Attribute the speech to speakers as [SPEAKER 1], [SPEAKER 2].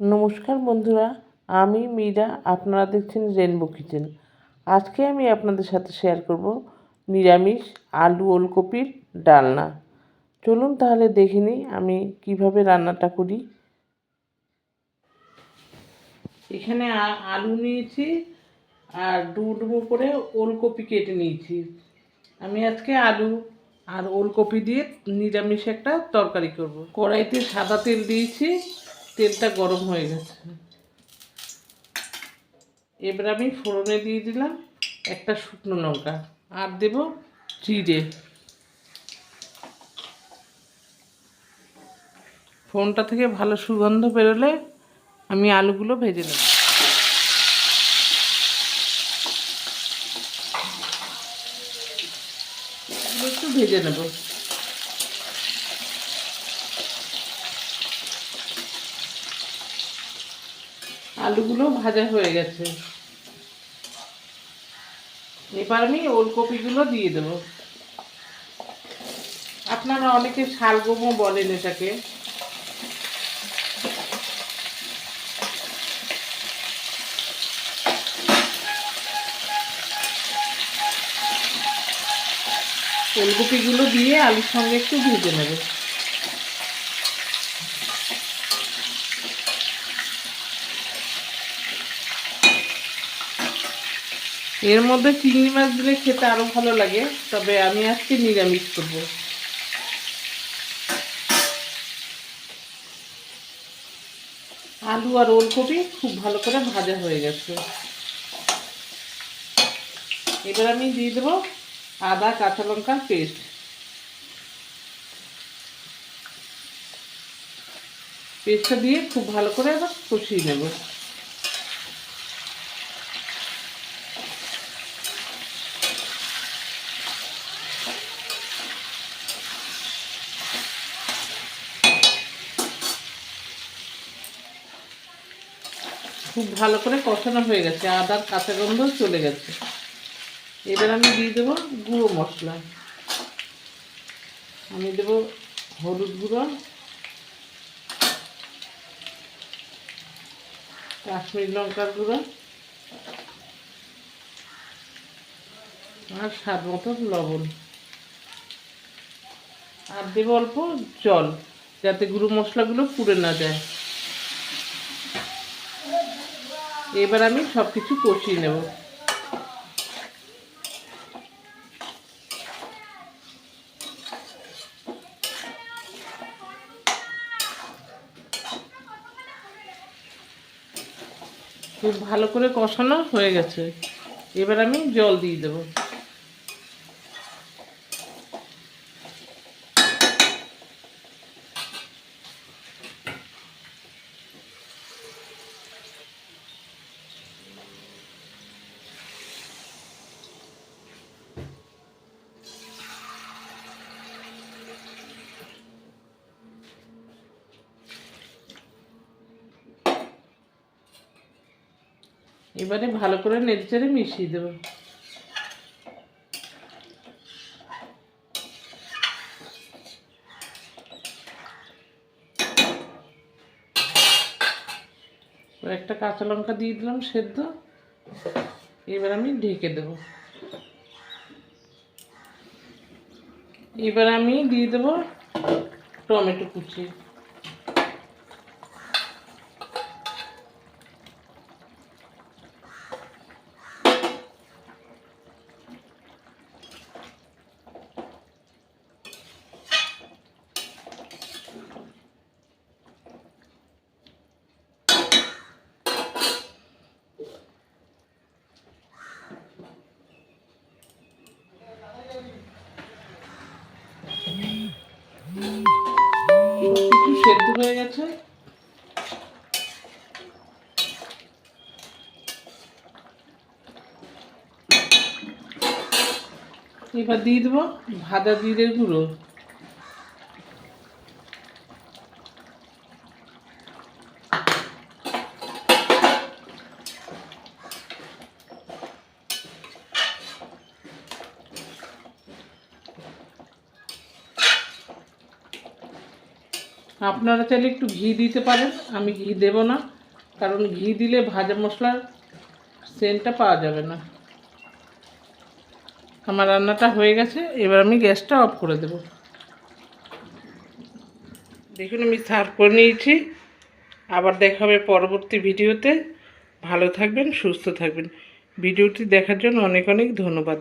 [SPEAKER 1] নমস্কার বন্ধুরা, আমি মীরা, আপনারা দেখছেন রেনবো কিচেন আজকে আমি আপনাদের সাথে শেয়ার করব নিরামিষ আলু ওলকপির ডালনা। চলুন তাহলে দেখে নিই আমি কীভাবে রান্নাটা করি। এখানে আলু নিয়েছি, আর ডুবো করে ওলকপি কেটে নিয়েছি। আমি আজকে আলু আর ওলকপি দিয়ে নিরামিষ একটা তরকারি করব। কড়াইতে সাদা তেল দিয়েছি তেলটা গরম হয়ে গেছে। এবার আমি ফোড়নে দিয়ে দিলাম একটা শুকনো লঙ্কা, আর দেব জিরে। ফোনটা থেকে ভালো সুগন্ধ বেরোলে আমি আলুগুলো ভেজে নেব। একটু ভেজে নেব। আলুগুলো ভাজা হয়ে গেছে। এবার আমি ওলকপিগুলো দিয়ে দেবো। আপনারা অনেকে শালগমও বলেন এটাকে। ফুলকপিগুলো দিয়ে আলুর সঙ্গে একটু ভেজে নেবে। এর মধ্যে চিংড়ি মাছ দিলে খেতে আরও ভালো লাগে, তবে আমি আজকে নিরামিষ করব। আলু আর ওলকপি খুব ভালো করে ভাজা হয়ে গেছে। এবার আমি দিয়ে দেবো আদা, কাঁচা লঙ্কার পেস্ট। পেস্টটা দিয়ে খুব ভালো করে এবার কষিয়ে নেব। খুব ভালো করে কষানো হয়ে গেছে, আদার কাঁচা গন্ধ চলে গেছে। এবার আমি দিয়ে দেবো গুঁড়ো মশলা। আমি দেবো হলুদ গুঁড়ো, কাশ্মীর লঙ্কার গুঁড়ো, আর স্বাদ মতো লবণ। আর দেবো অল্প জল, যাতে গুঁড়ো মশলাগুলো পুড়ে না যায়। এবার আমি সব কিছু কষিয়ে নেব। খুব ভালো করে কষানো হয়ে গেছে। এবার আমি জল দিয়ে দেবো। এবারে ভালো করে নেড়েচেড়ে মিশিয়ে দেবো। একটা কাঁচা লঙ্কা দিয়ে দিলাম সেদ্ধ। এবার আমি ঢেকে দেবো। এবার আমি দিয়ে দেবো টমেটো কুচি একটু সেদ্ধ হয়ে গেছে। এবার দিয়ে দেবো ভাজা জিরের গুঁড়ো। আপনারা চাইলে একটু ঘি দিতে পারেন, আমি ঘি দেব না, কারণ ঘি দিলে ভাজা মশলার সেন্টটা পাওয়া যাবে না। আমার রান্নাটা হয়ে গেছে, এবার আমি গ্যাসটা অফ করে দেব। দেখুন, আমি সার্ভ করে নিয়েছি। আবার দেখা হবে পরবর্তী ভিডিওতে। ভালো থাকবেন, সুস্থ থাকবেন। ভিডিওটি দেখার জন্য অনেক অনেক ধন্যবাদ।